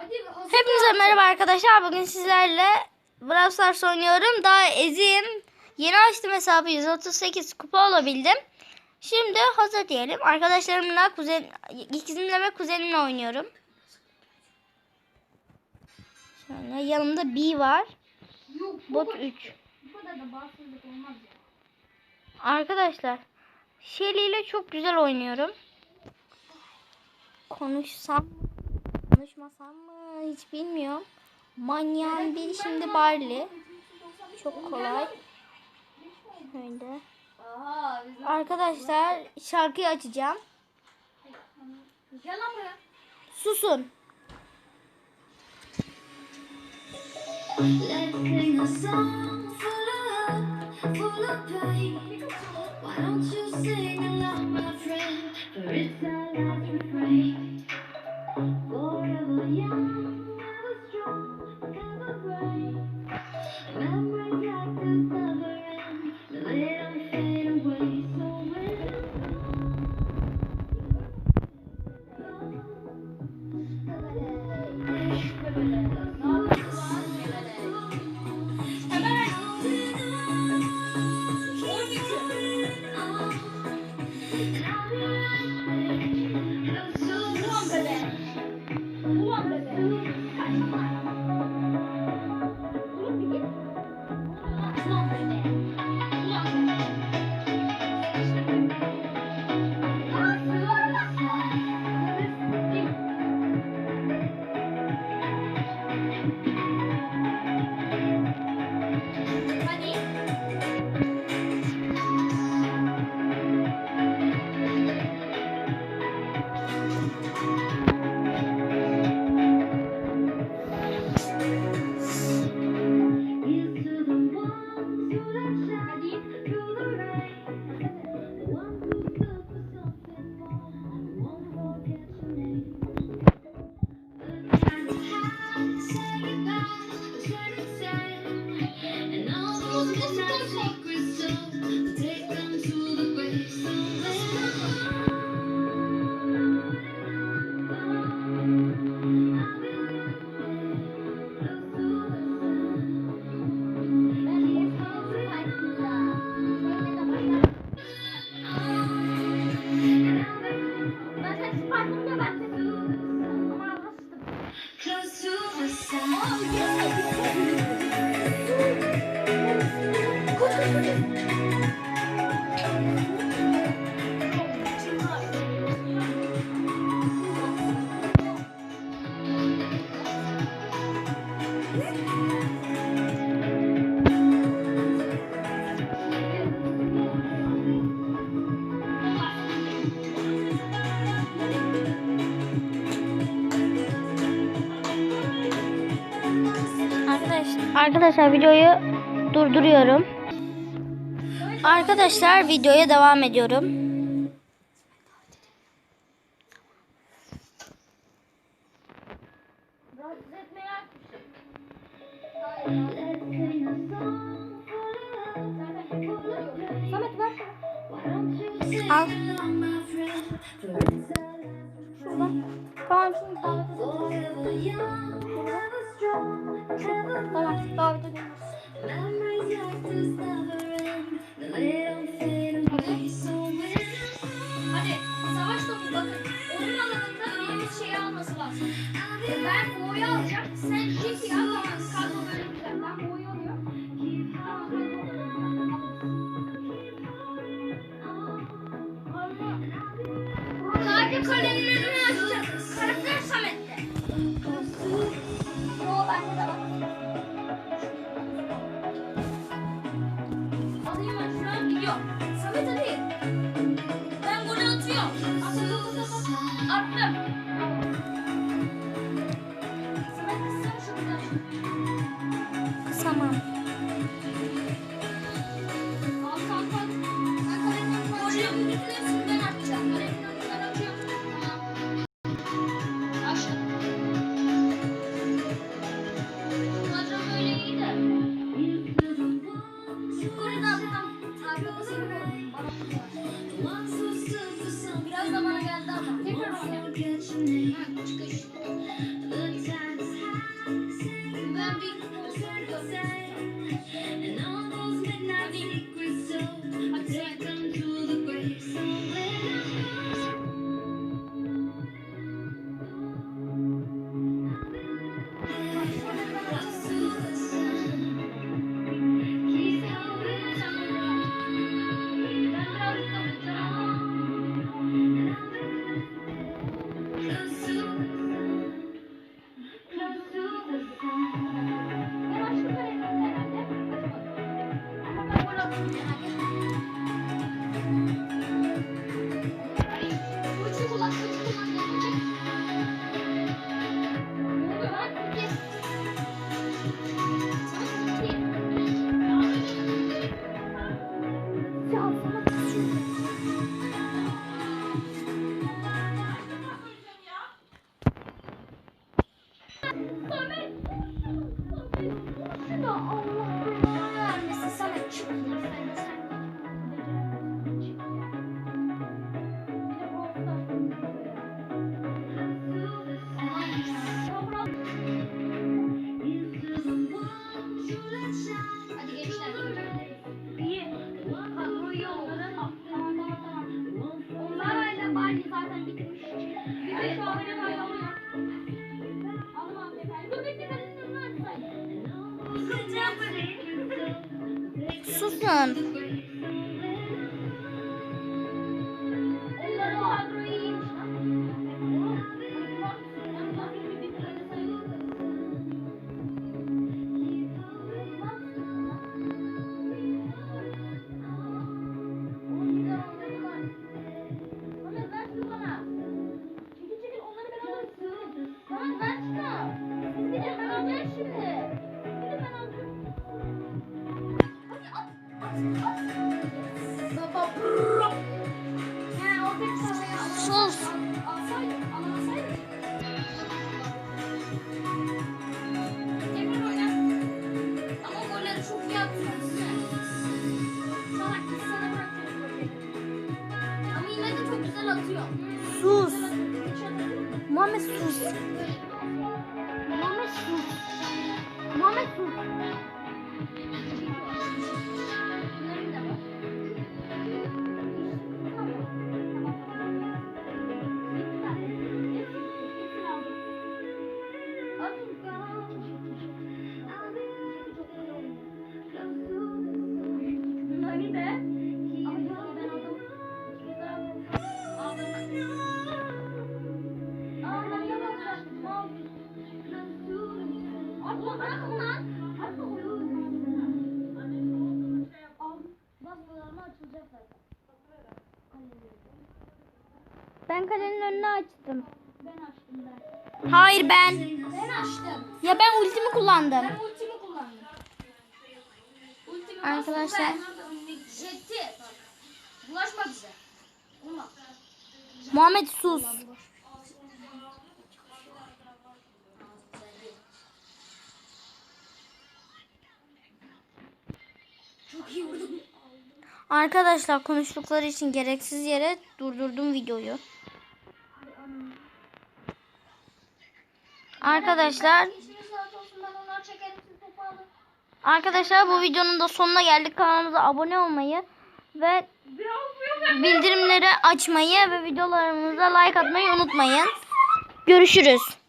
Hepinize merhaba arkadaşlar. Bugün sizlerle Brawl Stars oynuyorum. Daha eziyim. Yeni açtım hesabı 138 kupa olabildim. Şimdi hazır diyelim. Arkadaşlarımla, kuzen, ikizimle ve kuzenimle oynuyorum. Şöyle yanımda B var. Bot 3. Arkadaşlar Shelly ile çok güzel oynuyorum. Konuşsam konuşmasam mı hiç bilmiyorum. Manyağın biri şimdi Barley. Çok kolay. Öyle. Arkadaşlar şarkıyı açacağım. Susun. Why don't you sing along, my friend? For it's our last refrain. forever young. Arkadaşlar videoyu durduruyorum. Arkadaşlar videoya devam ediyorum. Al. Şuradan. Tamam Tamam, davet edin. And welcome. Sus. Muhammed sus. Ben kalenin önünü açtım. Ben açtım ben. Hayır ben. Ben açtım. Ya ben ultimi kullandım. Ben ultimi kullandım. Ultimi Arkadaşlar. Jeti. Bulaşma bize. Muhammed sus. Arkadaşlar konuştukları için gereksiz yere durdurdum videoyu. Arkadaşlar Arkadaşlar bu videonun da sonuna geldik. Kanalımıza abone olmayı ve bildirimleri açmayı ve videolarımıza like atmayı unutmayın. Görüşürüz.